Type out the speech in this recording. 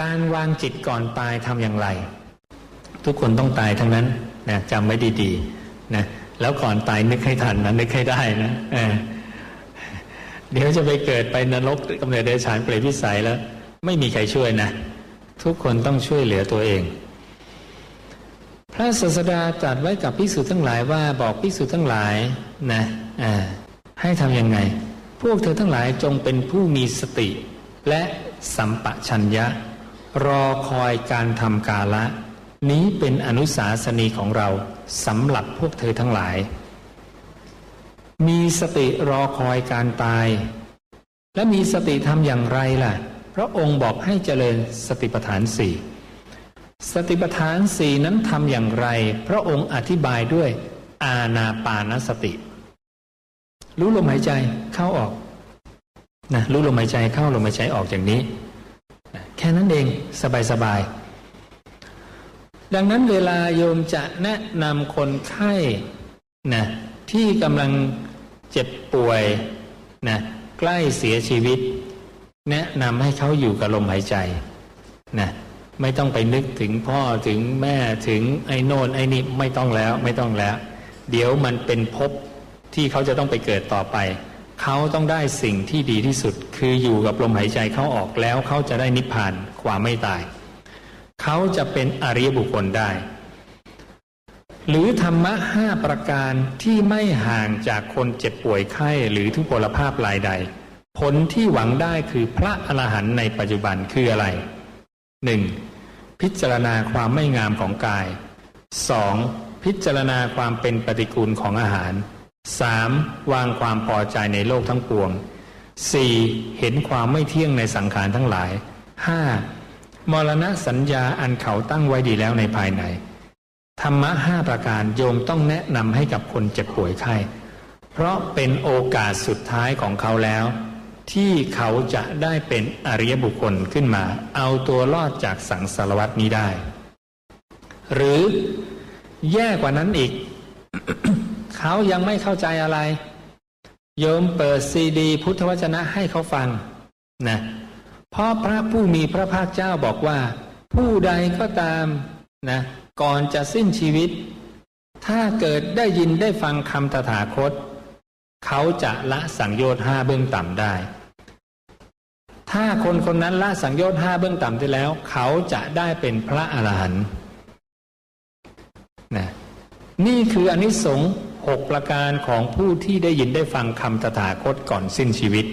การวางจิตก่อนตายทำอย่างไร ทุกคนต้องตายทั้งนั้นนะจำไว้ดีๆนะแล้วก่อนตายนึกให้ทันนะนึกให้ได้นะเเดี๋ยวจะไปเกิดไปนรกกำเนิดเดชานเปรตวิสัยแล้ว ไม่มีใครช่วยนะ ทุกคนต้องช่วยเหลือตัวเอง พระศาสดาตรัสไว้กับภิกษุทั้งหลายว่าบอกภิกษุทั้งหลายนะให้ทำยังไง พวกเธอทั้งหลายจงเป็นผู้มีสติและสัมปชัญญะ รอคอยการทำกาละ นี้เป็นอนุสาสนีของเราสำหรับพวกเธอทั้งหลาย มีสติรอคอยการตาย และมีสติทำอย่างไรล่ะ พระองค์บอกให้เจริญสติปัฏฐานสี่สติปัฏฐานสี่นั้นทำอย่างไร พระองค์อธิบายด้วยอาณาปานสติ รู้ลมหายใจเข้าออกนะรู้ลมหายใจเข้าลมหายใจออกอย่างนี้ ค่นั้นเองสบายๆดังนั้นเวลาโยมจะแนะนำคนไข้นะที่กำลังเจ็บป่วยนะใกล้เสียชีวิต แนะนำให้เขาอยู่กับลมหายใจนะไม่ต้องไปนึกถึงพ่อถึงแม่ถึงไอ้โน่นไอ้นี่ไม่ต้องแล้วไม่ต้องแล้ว เดี๋ยวมันเป็นภพที่เขาจะต้องไปเกิดต่อไป เขาต้องได้สิ่งที่ดีที่สุด คืออยู่กับลมหายใจเข้าออกแล้วเขาจะได้นิพพานความไม่ตาย เขาจะเป็นอริยบุคคลได้ หรือธรรมะห้าประการที่ไม่ห่างจากคนเจ็บป่วยไข้หรือทุพพลภาพรายใด ผลที่หวังได้คือพระอรหันต์ในปัจจุบันคืออะไร 1. พิจารณาความไม่งามของกาย 2. พิจารณาความเป็นปฏิกูลของอาหาร 3. วางความพอใจในโลกทั้งปวง 4. เห็นความไม่เที่ยงในสังขารทั้งหลาย 5. มรณะสัญญาอันเขาตั้งไว้ดีแล้วในภายใน ธรรมะห้าประการโยมต้องแนะนำให้กับคนเจ็บป่วยไข้ เพราะเป็นโอกาสสุดท้ายของเขาแล้ว ที่เขาจะได้เป็นอริยบุคคลขึ้นมา เอาตัวรอดจากสังสารวัตนี้ได้ หรือแย่กว่านั้นอีก เขายังไม่เข้าใจอะไร โยมเปิดซีดี พุทธวจนะให้เขาฟังนะเพราะพระผู้มีพระภาคเจ้าบอกว่า ผู้ใดก็ตามนะก่อนจะสิ้นชีวิต ถ้าเกิดได้ยินได้ฟังคำตถาคต เขาจะละสังโยชน์ห้าเบื้องต่ำได้ ถ้าคนคนนั้นละสังโยชน์ห้าเบื้องต่ำได้แล้ว เขาจะได้เป็นพระอรหันต์นะนี่คืออนิสงส์ หกประการของผู้ที่ได้ยินได้ฟังคำตถาคตก่อนสิ้นชีวิต